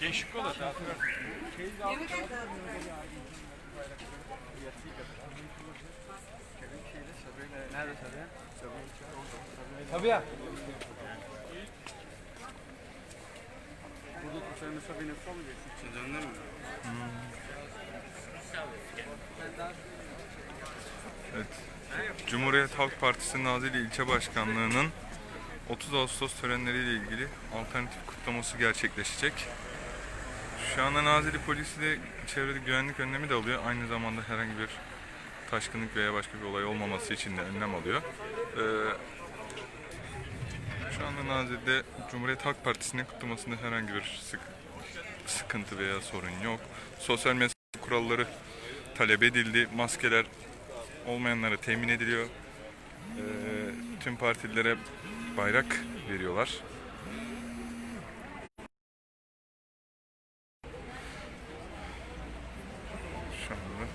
Gençlik olur. Tabii ya. Burada kuşların sabine son geçsin. Çözümler mi? Evet. Cumhuriyet Halk Partisi Nazilli İlçe Başkanlığı'nın 30 Ağustos törenleriyle ilgili alternatif kutlaması gerçekleşecek. Şu anda Nazilli polisi de çevrede güvenlik önlemi de alıyor. Aynı zamanda herhangi bir taşkınlık veya başka bir olay olmaması için de önlem alıyor. Ee, şu anda Nazilli'de Cumhuriyet Halk Partisi'nin kutlamasında herhangi bir sık, sıkıntı veya sorun yok. Sosyal mesafe kuralları talep edildi. Maskeler olmayanlara temin ediliyor. Ee, tüm partilere bayrak veriyorlar. Şu anda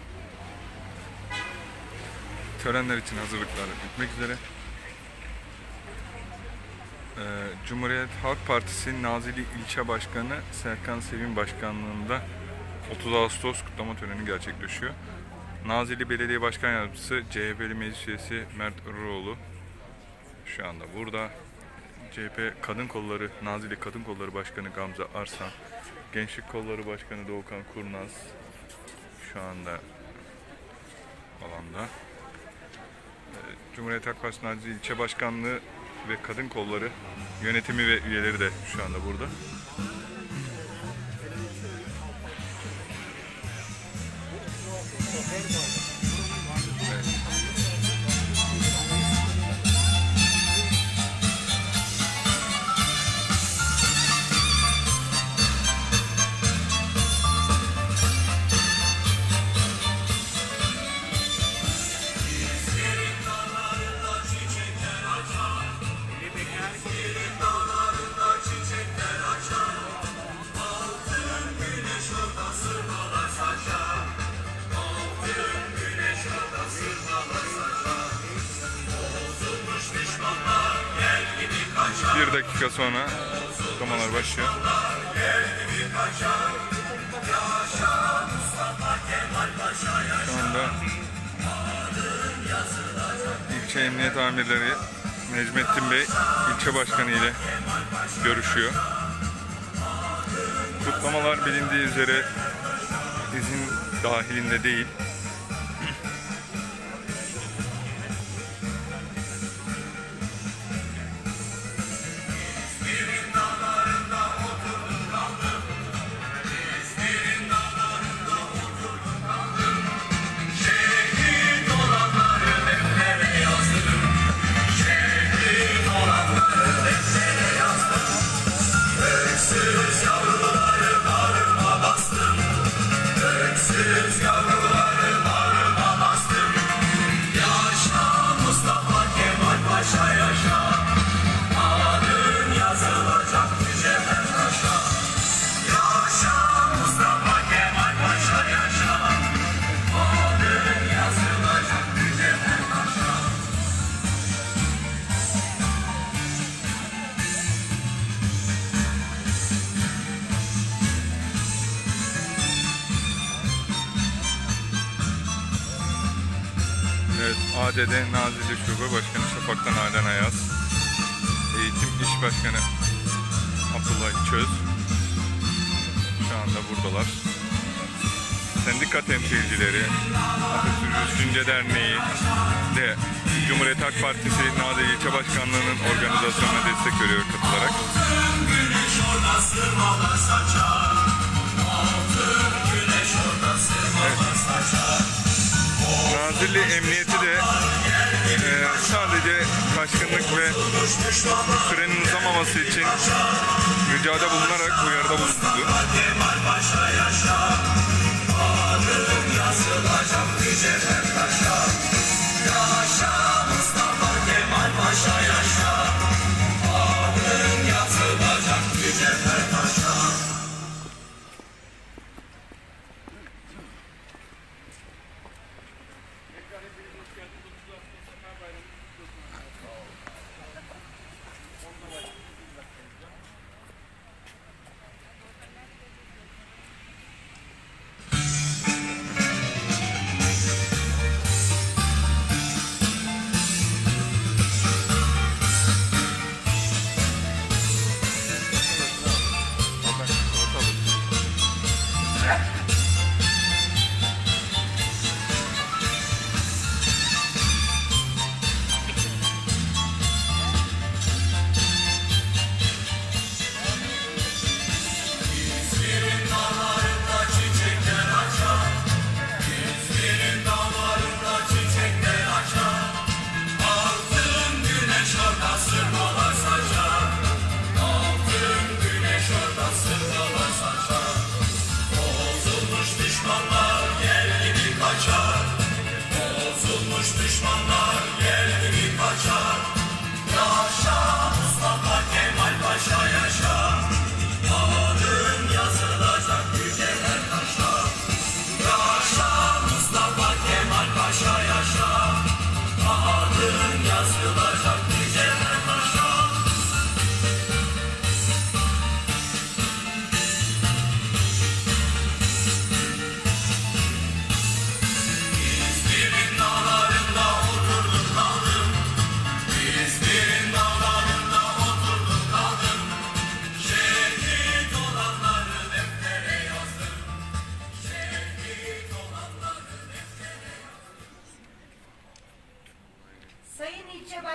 törenler için hazırlıklar bitmek üzere. Ee, Cumhuriyet Halk Partisi Nazilli İlçe Başkanı Serkan Sevim Başkanlığında 30 Ağustos kutlama töreni gerçekleşiyor. Nazilli Belediye Başkan Yardımcısı CHP'li Meclis Üyesi Mert Iroğlu şu anda burada. CHP Kadın Kolları, Nazilli Kadın Kolları Başkanı Gamze Arslan, Gençlik Kolları Başkanı Doğukan Kurnaz şu anda alanda. Cumhuriyet Halk Partisi İlçe Başkanlığı ve Kadın Kolları yönetimi ve üyeleri de şu anda burada. Bir dakika sonra kutlamalar başlıyor. Şu anda ilçe emniyet amirleri Necmettin Bey ilçe başkanı ile görüşüyor. Kutlamalar bilindiği üzere izin dahilinde değil. Evet, ADD Nazilli Şube Başkanı Şafak'tan Alen Ayaz. Eğitim İş Başkanı Abdullah Çöz. Şu anda buradalar. Sendika temsilcileri, Atatürk Düşünce Derneği de Cumhuriyet Halk Partisi Nazilli İlçe Başkanlığı'nın organizasyonuna destek veriyor katılarak. Nazilli Emniyeti de e, şaşkınlık ve sürenin uzamaması için mücadele bulunarak uyarıda bulundu. Yaşa, adım yazılacak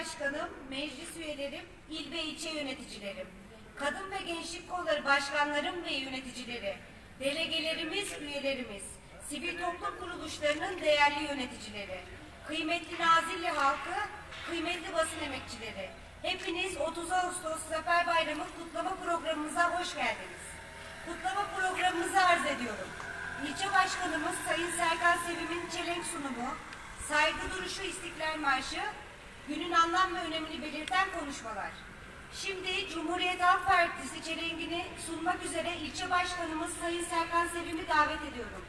Başkanlığım, meclis üyelerim, il ve ilçe yöneticilerim, kadın ve gençlik kolları başkanlarım ve yöneticileri, delegelerimiz, üyelerimiz, sivil toplum kuruluşlarının değerli yöneticileri, kıymetli Nazilli halkı, kıymetli basın emekçileri, hepiniz 30 Ağustos Zafer Bayramı kutlama programımıza hoş geldiniz. Kutlama programımızı arz ediyorum. İlçe Başkanımız Sayın Serkan Sevim'in çelenk sunumu, saygı duruşu İstiklal Marşı, günün anlam ve önemini belirten konuşmalar. Şimdi Cumhuriyet Halk Partisi çelengini sunmak üzere ilçe başkanımız Sayın Serkan Sevim'i davet ediyorum.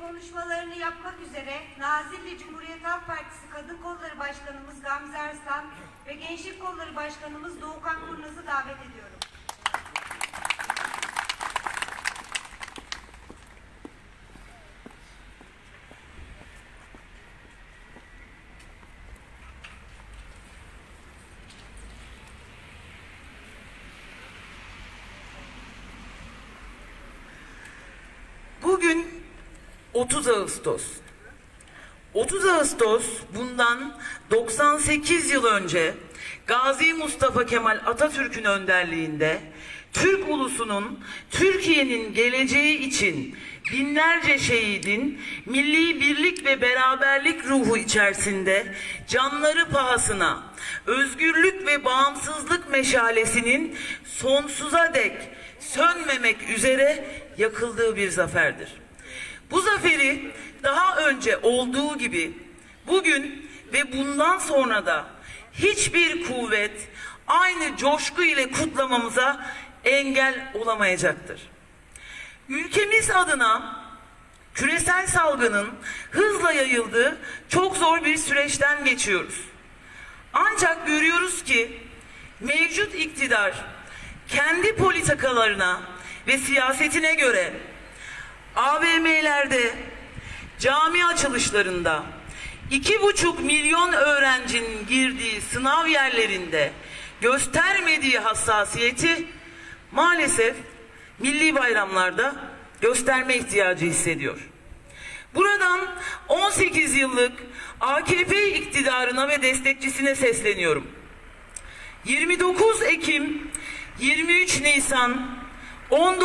Konuşmalarını yapmak üzere Nazilli Cumhuriyet Halk Partisi Kadın Kolları Başkanımız Gamze Arslan ve Gençlik Kolları Başkanımız Doğukan Kurnaz'ı davet ediyorum. Bugün 30 Ağustos. 30 Ağustos bundan 98 yıl önce Gazi Mustafa Kemal Atatürk'ün önderliğinde Türk ulusunun Türkiye'nin geleceği için binlerce şehidin milli birlik ve beraberlik ruhu içerisinde canları pahasına özgürlük ve bağımsızlık meşalesinin sonsuza dek sönmemek üzere yakıldığı bir zaferdir. Bu zaferi daha önce olduğu gibi bugün ve bundan sonra da hiçbir kuvvet aynı coşku ile kutlamamıza engel olamayacaktır. Ülkemiz adına küresel salgının hızla yayıldığı çok zor bir süreçten geçiyoruz. Ancak görüyoruz ki mevcut iktidar kendi politikalarına ve siyasetine göre AVM'lerde, cami açılışlarında, iki buçuk milyon öğrencinin girdiği sınav yerlerinde göstermediği hassasiyeti maalesef milli bayramlarda gösterme ihtiyacı hissediyor. Buradan 18 yıllık AKP iktidarına ve destekçisine sesleniyorum. 29 Ekim, 23 Nisan, 19